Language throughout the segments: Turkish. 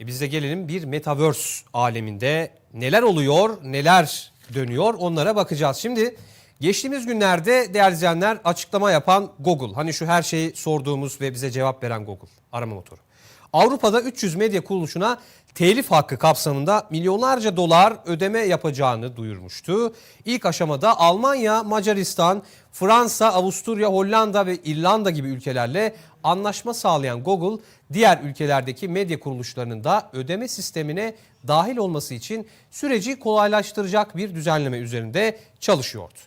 E biz de gelelim bir metaverse aleminde neler oluyor, neler dönüyor onlara bakacağız. Şimdi geçtiğimiz günlerde değerli izleyenler açıklama yapan Google. Hani şu her şeyi sorduğumuz ve bize cevap veren Google arama motoru. Avrupa'da 300 medya kuruluşuna telif hakkı kapsamında milyonlarca dolar ödeme yapacağını duyurmuştu. İlk aşamada Almanya, Macaristan, Fransa, Avusturya, Hollanda ve İrlanda gibi ülkelerle anlaşma sağlayan Google, diğer ülkelerdeki medya kuruluşlarının da ödeme sistemine dahil olması için süreci kolaylaştıracak bir düzenleme üzerinde çalışıyordu.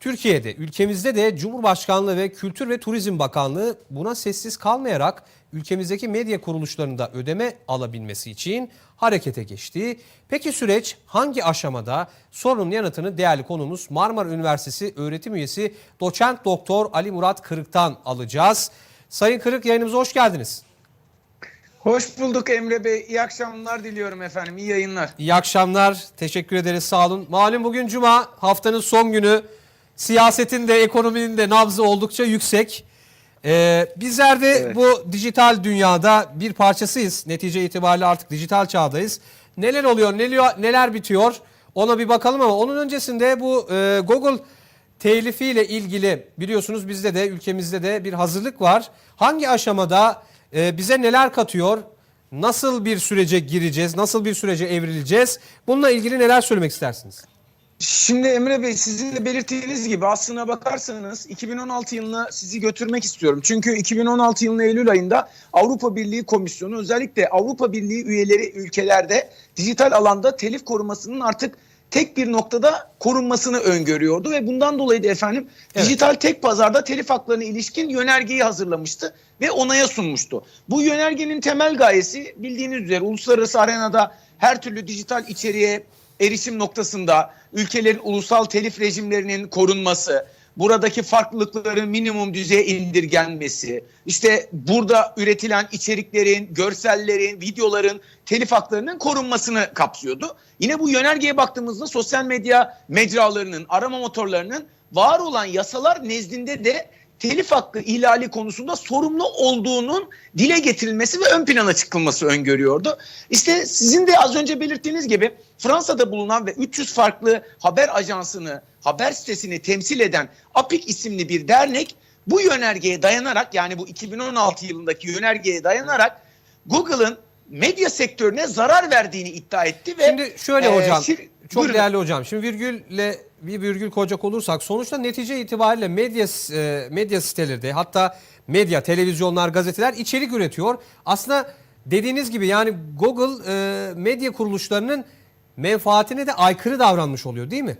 Türkiye'de, ülkemizde de Cumhurbaşkanlığı ve Kültür ve Turizm Bakanlığı buna sessiz kalmayarak ülkemizdeki medya kuruluşlarında ödeme alabilmesi için harekete geçti. Peki süreç hangi aşamada? Sorunun yanıtını değerli konumuz Marmara Üniversitesi öğretim üyesi doçent doktor Ali Murat Kırık'tan alacağız. Sayın Kırık yayınımıza hoş geldiniz. Hoş bulduk Emre Bey. İyi akşamlar diliyorum efendim. İyi yayınlar. İyi akşamlar. Teşekkür ederiz. Sağ olun. Malum bugün cuma haftanın son günü. Siyasetin de ekonominin de nabzı oldukça yüksek. Ee, bizler de Evet. bu dijital dünyada bir parçasıyız. Netice itibariyle artık dijital çağdayız. Neler oluyor, neler, neler bitiyor ona bir bakalım ama onun öncesinde bu e, Google telifiyle ilgili biliyorsunuz bizde de ülkemizde de bir hazırlık var. Hangi aşamada e, bize neler katıyor? Nasıl bir sürece gireceğiz? Nasıl bir sürece evrileceğiz? Bununla ilgili neler söylemek istersiniz? Şimdi Emre Bey sizin de belirttiğiniz gibi aslına bakarsanız 2016 yılına sizi götürmek istiyorum. Çünkü 2016 yılının Eylül ayında Avrupa Birliği Komisyonu özellikle Avrupa Birliği üyeleri ülkelerde dijital alanda telif korumasının artık tek bir noktada korunmasını öngörüyordu ve bundan dolayı da efendim Evet. dijital tek pazarda telif haklarına ilişkin yönergeyi hazırlamıştı ve onaya sunmuştu. Bu yönergenin temel gayesi bildiğiniz üzere uluslararası arenada her türlü dijital içeriğe erişim noktasında ülkelerin ulusal telif rejimlerinin korunması, buradaki farklılıkların minimum düzeye indirgenmesi, işte burada üretilen içeriklerin, görsellerin, videoların telif haklarının korunmasını kapsıyordu. Yine bu yönergeye baktığımızda sosyal medya mecralarının, arama motorlarının var olan yasalar nezdinde de telif hakkı ihlali konusunda sorumlu olduğunun dile getirilmesi ve ön plana çıkılması öngörüyordu. İşte sizin de az önce belirttiğiniz gibi Fransa'da bulunan ve 300 farklı haber ajansını, haber sitesini temsil eden APIK isimli bir dernek bu yönergeye dayanarak yani bu 2016 yılındaki yönergeye dayanarak Google'ın medya sektörüne zarar verdiğini iddia etti ve Şimdi şöyle e, hocam, şir- çok Buyurun. değerli hocam. Şimdi virgülle bir virgül koyacak olursak sonuçta netice itibariyle medya e, medya siteleri de hatta medya, televizyonlar, gazeteler içerik üretiyor. Aslında dediğiniz gibi yani Google e, medya kuruluşlarının menfaatine de aykırı davranmış oluyor değil mi?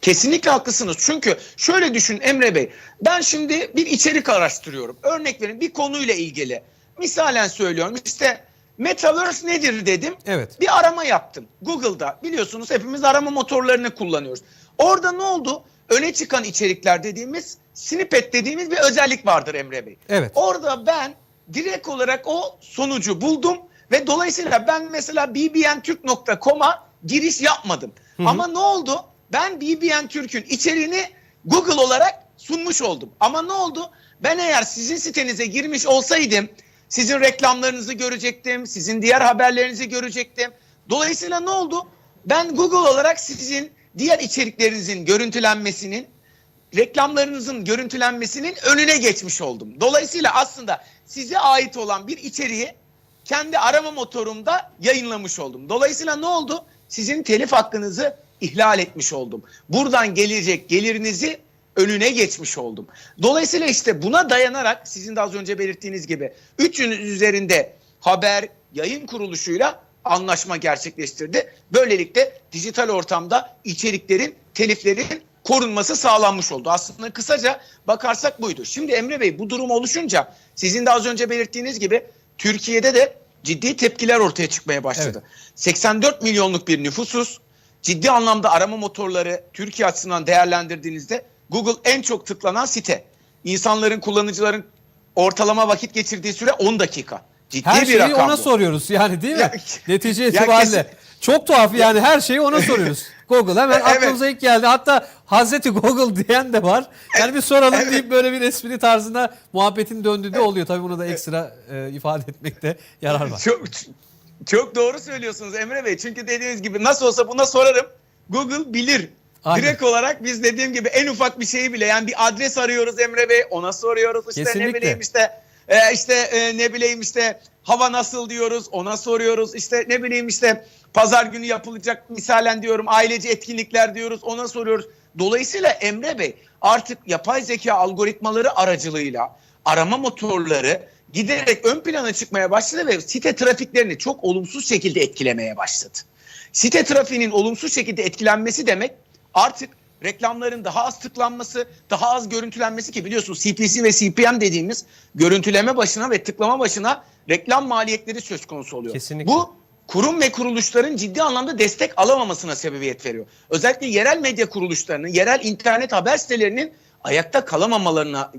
Kesinlikle haklısınız. Çünkü şöyle düşün Emre Bey. Ben şimdi bir içerik araştırıyorum. Örnek verin bir konuyla ilgili. Misalen söylüyorum işte Metaverse nedir dedim. Evet. Bir arama yaptım. Google'da biliyorsunuz hepimiz arama motorlarını kullanıyoruz. Orada ne oldu? Öne çıkan içerikler dediğimiz snippet dediğimiz bir özellik vardır Emre Bey. Evet. Orada ben direkt olarak o sonucu buldum ve dolayısıyla ben mesela bbntürk.com'a giriş yapmadım. Ama ne oldu? Ben BBN Türk'ün içeriğini Google olarak sunmuş oldum. Ama ne oldu? Ben eğer sizin sitenize girmiş olsaydım sizin reklamlarınızı görecektim, sizin diğer haberlerinizi görecektim. Dolayısıyla ne oldu? Ben Google olarak sizin diğer içeriklerinizin görüntülenmesinin reklamlarınızın görüntülenmesinin önüne geçmiş oldum. Dolayısıyla aslında size ait olan bir içeriği kendi arama motorumda yayınlamış oldum. Dolayısıyla ne oldu? Sizin telif hakkınızı ihlal etmiş oldum. Buradan gelecek gelirinizi önüne geçmiş oldum. Dolayısıyla işte buna dayanarak sizin de az önce belirttiğiniz gibi 3'ün üzerinde haber yayın kuruluşuyla anlaşma gerçekleştirdi. Böylelikle dijital ortamda içeriklerin, teliflerin korunması sağlanmış oldu. Aslında kısaca bakarsak buydu. Şimdi Emre Bey bu durum oluşunca sizin de az önce belirttiğiniz gibi Türkiye'de de ciddi tepkiler ortaya çıkmaya başladı. 84 milyonluk bir nüfusuz. Ciddi anlamda arama motorları Türkiye açısından değerlendirdiğinizde Google en çok tıklanan site. İnsanların, kullanıcıların ortalama vakit geçirdiği süre 10 dakika. Ciddi Her bir şeyi rakam ona bu. soruyoruz yani değil mi? Ya- Netice Ya itibariyle. kesin- Çok tuhaf yani her şeyi ona soruyoruz. Google hemen Evet. aklımıza ilk geldi. Hatta Hazreti Google diyen de var. Yani bir soralım Evet. deyip böyle bir espri tarzında muhabbetin döndüğü de oluyor. Tabii bunu da ekstra e, ifade etmekte yarar var. Çok, Çok doğru söylüyorsunuz Emre Bey. Çünkü dediğiniz gibi nasıl olsa buna sorarım. Google bilir. Aynen. Direkt olarak biz dediğim gibi en ufak bir şeyi bile yani bir adres arıyoruz Emre Bey ona soruyoruz işte Kesinlikle. ne bileyim işte e, işte e, ne bileyim işte hava nasıl diyoruz ona soruyoruz işte ne bileyim işte pazar günü yapılacak misalen diyorum aileci etkinlikler diyoruz ona soruyoruz. Dolayısıyla Emre Bey artık yapay zeka algoritmaları aracılığıyla arama motorları giderek ön plana çıkmaya başladı ve site trafiklerini çok olumsuz şekilde etkilemeye başladı. Site trafiğinin olumsuz şekilde etkilenmesi demek artık reklamların daha az tıklanması, daha az görüntülenmesi ki biliyorsunuz CPC ve CPM dediğimiz görüntüleme başına ve tıklama başına reklam maliyetleri söz konusu oluyor. Kesinlikle. Bu kurum ve kuruluşların ciddi anlamda destek alamamasına sebebiyet veriyor. Özellikle yerel medya kuruluşlarının, yerel internet haber sitelerinin ayakta kalamamalarına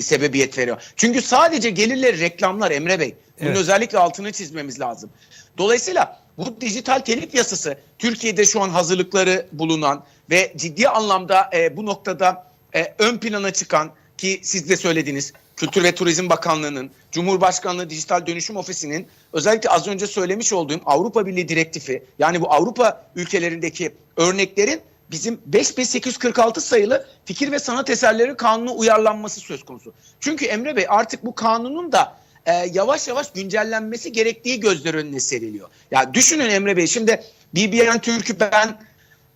sebebiyet veriyor. Çünkü sadece gelirleri reklamlar Emre Bey. Bunun Evet. özellikle altını çizmemiz lazım. Dolayısıyla bu dijital telif yasası Türkiye'de şu an hazırlıkları bulunan ve ciddi anlamda e, bu noktada e, ön plana çıkan ki siz de söylediniz Kültür ve Turizm Bakanlığı'nın, Cumhurbaşkanlığı Dijital Dönüşüm Ofisi'nin özellikle az önce söylemiş olduğum Avrupa Birliği direktifi yani bu Avrupa ülkelerindeki örneklerin bizim 5846 sayılı fikir ve sanat eserleri kanunu uyarlanması söz konusu. Çünkü Emre Bey artık bu kanunun da e, yavaş yavaş güncellenmesi gerektiği gözler önüne seriliyor. Ya düşünün Emre Bey şimdi BBN Türk'ü ben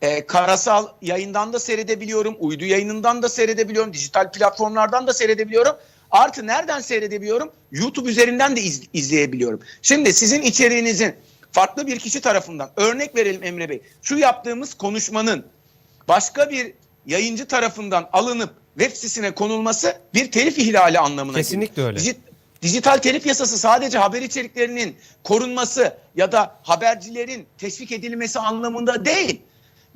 e, karasal yayından da seyredebiliyorum, uydu yayınından da seyredebiliyorum, dijital platformlardan da seyredebiliyorum. Artı nereden seyredebiliyorum? YouTube üzerinden de iz- izleyebiliyorum. Şimdi sizin içeriğinizin farklı bir kişi tarafından örnek verelim Emre Bey. Şu yaptığımız konuşmanın başka bir yayıncı tarafından alınıp web sitesine konulması bir telif ihlali anlamına Kesinlikle geliyor. öyle. Diji- Dijital telif yasası sadece haber içeriklerinin korunması ya da habercilerin teşvik edilmesi anlamında değil.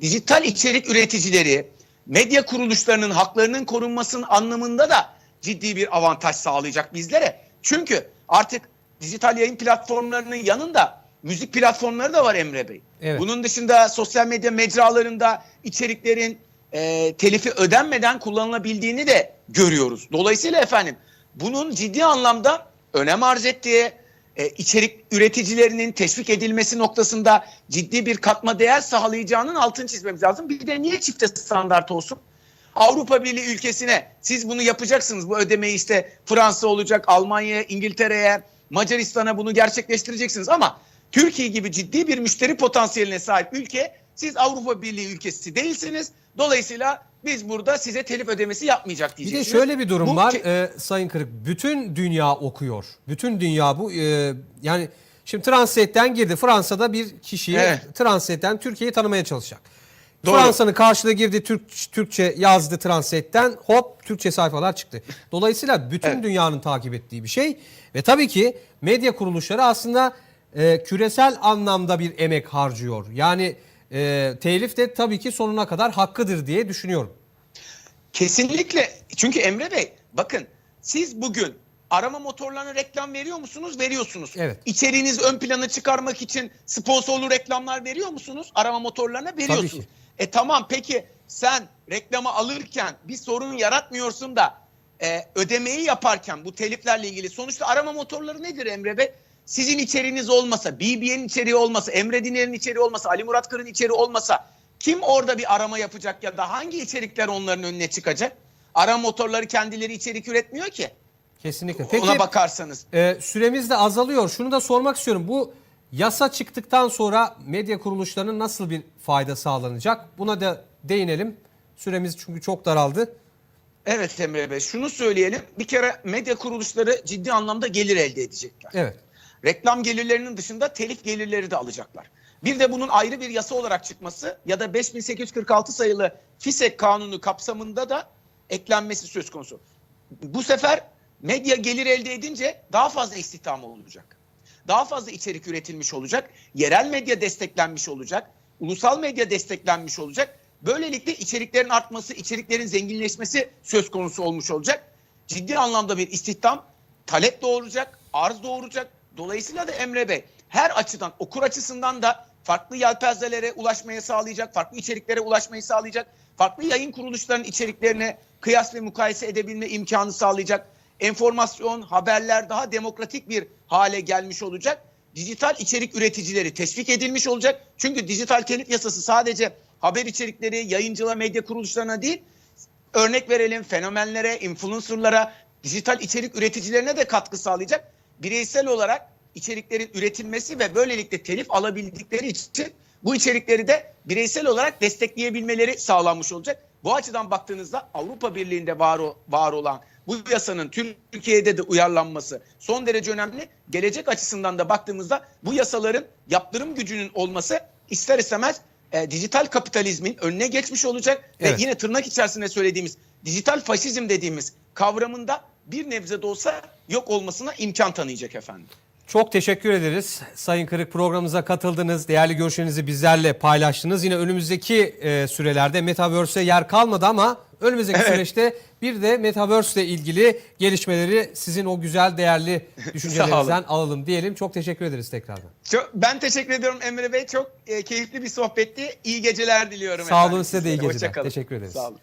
Dijital içerik üreticileri, medya kuruluşlarının haklarının korunmasının anlamında da ciddi bir avantaj sağlayacak bizlere. Çünkü artık dijital yayın platformlarının yanında müzik platformları da var Emre Bey. Evet. Bunun dışında sosyal medya mecralarında içeriklerin e, telifi ödenmeden kullanılabildiğini de görüyoruz. Dolayısıyla efendim bunun ciddi anlamda önem arz ettiği, e, içerik üreticilerinin teşvik edilmesi noktasında ciddi bir katma değer sağlayacağının altını çizmemiz lazım. Bir de niye çifte standart olsun? Avrupa Birliği ülkesine siz bunu yapacaksınız. Bu ödemeyi işte Fransa olacak, Almanya'ya, İngiltere'ye, Macaristan'a bunu gerçekleştireceksiniz. Ama Türkiye gibi ciddi bir müşteri potansiyeline sahip ülke siz Avrupa Birliği ülkesi değilsiniz. Dolayısıyla biz burada size telif ödemesi yapmayacak Bir diyeceksiniz. de şöyle bir durum Bu var e, Sayın Kırık. Bütün dünya okuyor. Bütün dünya bu. e, yani şimdi Translate'den girdi. Fransa'da bir kişiyi Evet. Translate'den Türkiye'yi tanımaya çalışacak. Fransa'nın karşılığı girdi Türk, Türkçe yazdı Translate'den hop Türkçe sayfalar çıktı. Dolayısıyla bütün Evet. dünyanın takip ettiği bir şey ve tabii ki medya kuruluşları aslında e, küresel anlamda bir emek harcıyor. Yani e, telif de tabii ki sonuna kadar hakkıdır diye düşünüyorum. Kesinlikle. Çünkü Emre Bey bakın siz bugün arama motorlarına reklam veriyor musunuz? Veriyorsunuz. Evet. İçeriğiniz ön plana çıkarmak için sponsorlu reklamlar veriyor musunuz? Arama motorlarına veriyorsunuz. ki. E tamam peki sen reklamı alırken bir sorun yaratmıyorsun da e, ödemeyi yaparken bu teliflerle ilgili sonuçta arama motorları nedir Emre Bey? Sizin içeriğiniz olmasa, BBN'in içeriği olmasa, Emre Diner'in içeriği olmasa, Ali Murat Kır'ın içeriği olmasa kim orada bir arama yapacak ya da hangi içerikler onların önüne çıkacak? Arama motorları kendileri içerik üretmiyor ki. Kesinlikle. Peki Ona bakarsanız. e, süremiz de azalıyor. Şunu da sormak istiyorum. Bu yasa çıktıktan sonra medya kuruluşlarının nasıl bir fayda sağlanacak? Buna da değinelim. Süremiz çünkü çok daraldı. Evet Emre Bey şunu söyleyelim. Bir kere medya kuruluşları ciddi anlamda gelir elde edecekler. Evet. Reklam gelirlerinin dışında telif gelirleri de alacaklar. Bir de bunun ayrı bir yasa olarak çıkması ya da 5846 sayılı FİSEK kanunu kapsamında da eklenmesi söz konusu. Bu sefer medya gelir elde edince daha fazla istihdam olacak. Daha fazla içerik üretilmiş olacak. Yerel medya desteklenmiş olacak. Ulusal medya desteklenmiş olacak. Böylelikle içeriklerin artması, içeriklerin zenginleşmesi söz konusu olmuş olacak. Ciddi anlamda bir istihdam, talep doğuracak, arz doğuracak. Dolayısıyla da Emre Bey her açıdan okur açısından da farklı yelpazelere ulaşmayı sağlayacak, farklı içeriklere ulaşmayı sağlayacak, farklı yayın kuruluşlarının içeriklerine kıyas ve mukayese edebilme imkanı sağlayacak. Enformasyon, haberler daha demokratik bir hale gelmiş olacak dijital içerik üreticileri teşvik edilmiş olacak. Çünkü dijital telif yasası sadece haber içerikleri, yayıncılar, medya kuruluşlarına değil, örnek verelim fenomenlere, influencerlara, dijital içerik üreticilerine de katkı sağlayacak. Bireysel olarak içeriklerin üretilmesi ve böylelikle telif alabildikleri için bu içerikleri de bireysel olarak destekleyebilmeleri sağlanmış olacak. Bu açıdan baktığınızda Avrupa Birliği'nde var, o- var olan bu yasanın Türkiye'de de uyarlanması son derece önemli. Gelecek açısından da baktığımızda bu yasaların yaptırım gücünün olması ister istemez e, dijital kapitalizmin önüne geçmiş olacak Evet. ve yine tırnak içerisinde söylediğimiz dijital faşizm dediğimiz kavramında bir nebze de olsa yok olmasına imkan tanıyacak efendim. Çok teşekkür ederiz. Sayın Kırık programımıza katıldınız. Değerli görüşlerinizi bizlerle paylaştınız. Yine önümüzdeki e, sürelerde Metaverse'e yer kalmadı ama önümüzdeki Evet. süreçte bir de Metaverse ile ilgili gelişmeleri sizin o güzel değerli düşüncelerinizden alalım diyelim. Çok teşekkür ederiz tekrardan. Çok, ben teşekkür ediyorum Emre Bey. Çok e, keyifli bir sohbetti. İyi geceler diliyorum. Sağ olun, efendim size de iyi geceler. Teşekkür ederiz. Sağ olun.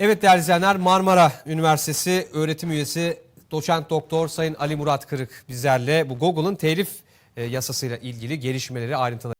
Evet değerli izleyenler Marmara Üniversitesi öğretim üyesi doçent doktor Sayın Ali Murat Kırık bizlerle. Bu Google'ın telif e, yasasıyla ilgili gelişmeleri ayrıntıları